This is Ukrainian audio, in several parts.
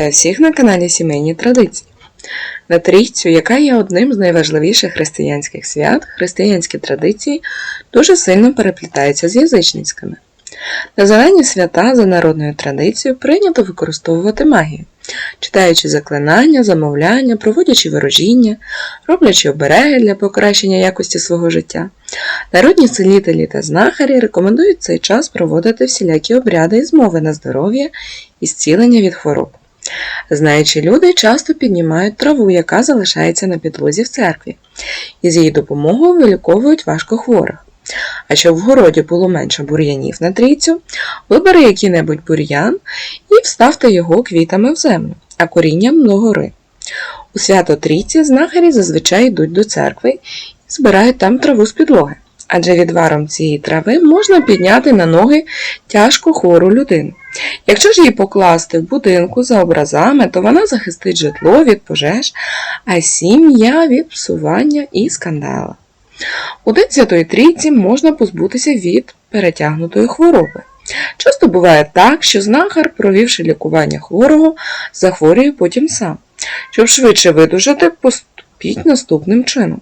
Всіх на каналі Сімейні Традиції. На трійцю, яка є одним з найважливіших християнських свят, християнські традиції дуже сильно переплітаються з язичницькими. На зелені свята за народною традицією прийнято використовувати магію, читаючи заклинання, замовляння, проводячи ворожіння, роблячи обереги для покращення якості свого життя. Народні целітелі та знахарі рекомендують цей час проводити всілякі обряди і змови на здоров'я і зцілення від хвороб. Знаючі люди часто піднімають траву, яка залишається на підлозі в церкві, і з її допомогою виліковують важкохворих. А щоб в городі було менше бур'янів на трійцю, вибери який-небудь бур'ян і вставте його квітами в землю, а корінням до гори. У свято трійці знахарі зазвичай йдуть до церкви і збирають там траву з підлоги, адже відваром цієї трави можна підняти на ноги тяжко хвору людину. Якщо ж її покласти в будинку за образами, то вона захистить житло від пожеж, а сім'я від псування і скандала. У День Святої Трійці можна позбутися від перетягнутої хвороби. Часто буває так, що знахар, провівши лікування хворого, захворює потім сам. Щоб швидше видужати, поступіть наступним чином.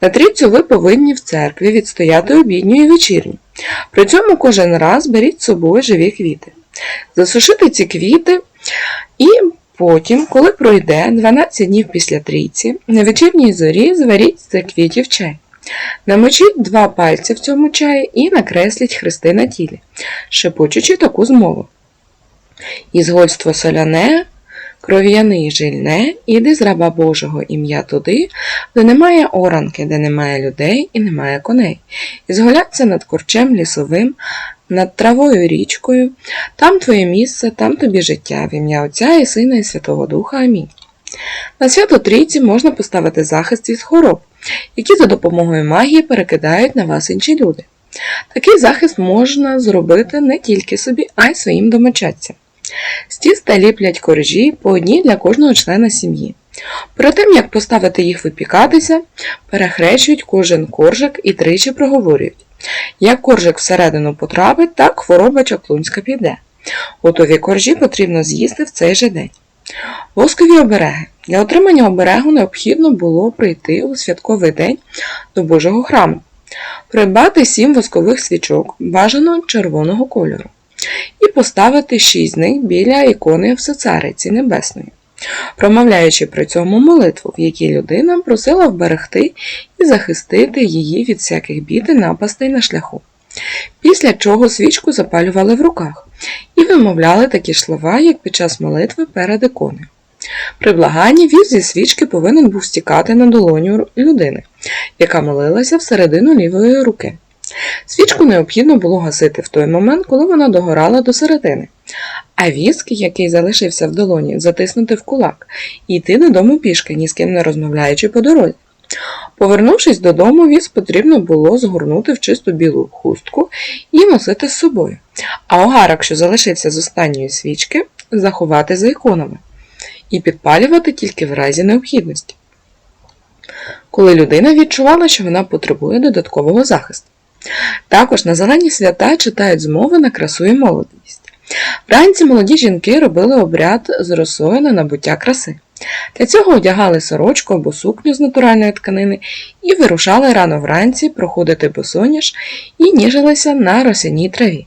На трійцю ви повинні в церкві відстояти обідню і вечірню. При цьому кожен раз беріть з собою живі квіти. Засушити ці квіти і потім, коли пройде 12 днів після трійці, на вечірній зорі зваріть з цих квітів чай. Намочіть два пальці в цьому чаї і накресліть хрести на тілі, шепочучи таку змову. Ізгольство соляне, кров'яне і жильне, іди з раба Божого ім'я туди, де немає оранки, де немає людей і немає коней. Ізголяться над корчем лісовим, над травою річкою, там твоє місце, там тобі життя, в ім'я Отця і Сина і Святого Духа. Амінь. На свято Трійці можна поставити захист від хвороб, які за допомогою магії перекидають на вас інші люди. Такий захист можна зробити не тільки собі, а й своїм домочадцям. З тіста ліплять коржі по одній для кожного члена сім'ї. Перед тим, як поставити їх випікатися, перехрещують кожен коржик і тричі проговорюють. Як коржик всередину потрапить, так хвороба чаклунська піде. Готові коржі потрібно з'їсти в цей же день. Воскові обереги. Для отримання оберегу необхідно було прийти у святковий день до Божого храму, придбати сім воскових свічок, бажано червоного кольору, і поставити шість з них біля ікони Всецариці Небесної, промовляючи при цьому молитву, в якій людина просила вберегти і захистити її від всяких бід і напастей на шляху. Після чого свічку запалювали в руках і вимовляли такі слова, як під час молитви перед іконою. При благанні віз зі свічки повинен був стікати на долоню людини, яка молилася всередину лівої руки. Свічку необхідно було гасити в той момент, коли вона догорала до середини, а віск, який залишився в долоні, затиснути в кулак і йти додому пішки, ні з ким не розмовляючи по дорозі. Повернувшись додому, віз потрібно було згорнути в чисту білу хустку і носити з собою, а огарок, що залишився з останньої свічки, заховати за іконами і підпалювати тільки в разі необхідності. Коли людина відчувала, що вона потребує додаткового захисту. Також на зелені свята читають змови на красу і молодість. Вранці молоді жінки робили обряд з росою на набуття краси. Для цього одягали сорочку або сукню з натуральної тканини і вирушали рано вранці проходити босоніж і ніжилися на росяній траві.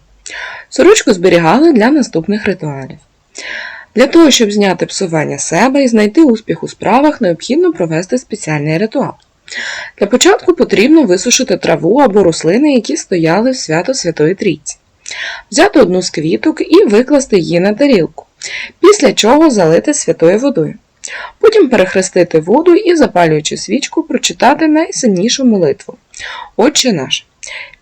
Сорочку зберігали для наступних ритуалів. Для того, щоб зняти псування себе і знайти успіх у справах, необхідно провести спеціальний ритуал. Для початку потрібно висушити траву або рослини, які стояли в свято Святої Трійці, взяти одну з квіток і викласти її на тарілку, після чого залити святою водою. Потім перехрестити воду і, запалюючи свічку, прочитати найсильнішу молитву Отче наш.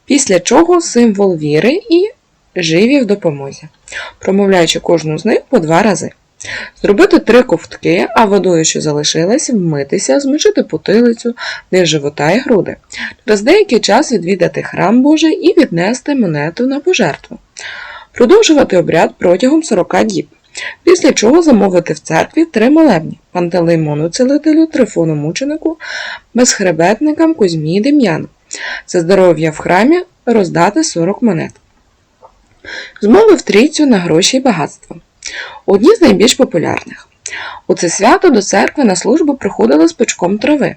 Після чого символ віри і живі в допомозі, промовляючи кожну з них по два рази. Зробити три ковтки, а водою, що залишилась, вмитися, змочити потилицю, низ живота і груди. Через деякий час відвідати храм Божий і віднести монету на пожертву. Продовжувати обряд протягом 40 діб. Після чого замовити в церкві три молебні Пантелеймону Целителю, Трифону Мученику, безхребетникам Кузьмі і Дем'яну. За здоров'я в храмі роздати 40 монет. Змовив трійцю на гроші і багатство. Одні з найбільш популярних. У це свято до церкви на службу приходили з пучком трави,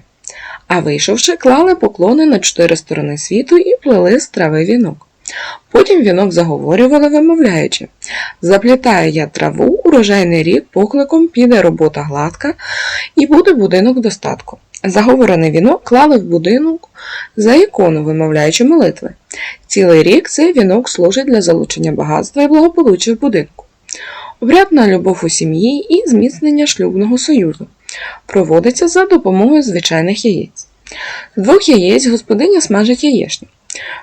а вийшовши, клали поклони на чотири сторони світу і плели з трави вінок. Потім вінок заговорювали, вимовляючи Заплітаю я траву, урожайний рік покликом піде робота гладка і буде будинок достатку. Заговорений вінок клали в будинок за ікону, вимовляючи молитви. Цілий рік цей вінок служить для залучення багатства і благополуччя в будинку. Обряд на любов у сім'ї і зміцнення шлюбного союзу проводиться за допомогою звичайних яєць. З двох яєць господиня смажить яєчню,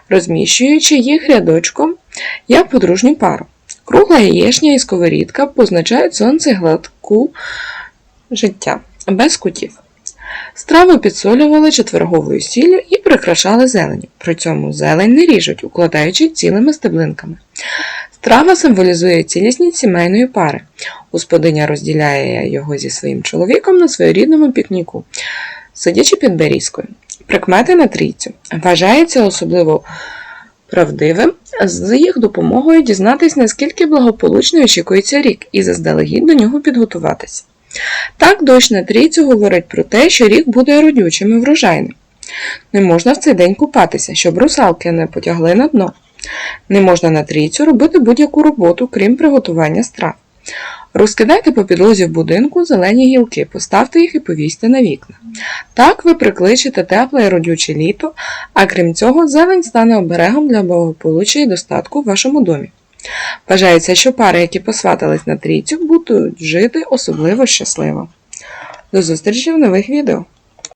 розміщуючи їх рядочком як подружню пару. Кругла яєчня і сковорідка позначають сонце гладку життя без кутів. Страви підсолювали четверговою сіллю і прикрашали зеленю. При цьому зелень не ріжуть, укладаючи цілими стеблинками. Страва символізує цілісність сімейної пари. Господиня розділяє його зі своїм чоловіком на своєрідному пікніку, сидячи під берізкою. Прикмети на трійцю. Вважається особливо правдивим з їх допомогою дізнатись, наскільки благополучно очікується рік, і заздалегідь до нього підготуватися. Так, дощ на трійцю говорить про те, що рік буде родючим і врожайним. Не можна в цей день купатися, щоб русалки не потягли на дно. Не можна на трійцю робити будь-яку роботу, крім приготування страв. Розкидайте по підлозі в будинку зелені гілки, поставте їх і повісьте на вікна. Так ви прикличете тепле і родюче літо, а крім цього, зелень стане оберегом для благополуччя і достатку в вашому домі. Вважається, що пари, які посватались на трійцю, будуть жити особливо щасливо. До зустрічі в нових відео!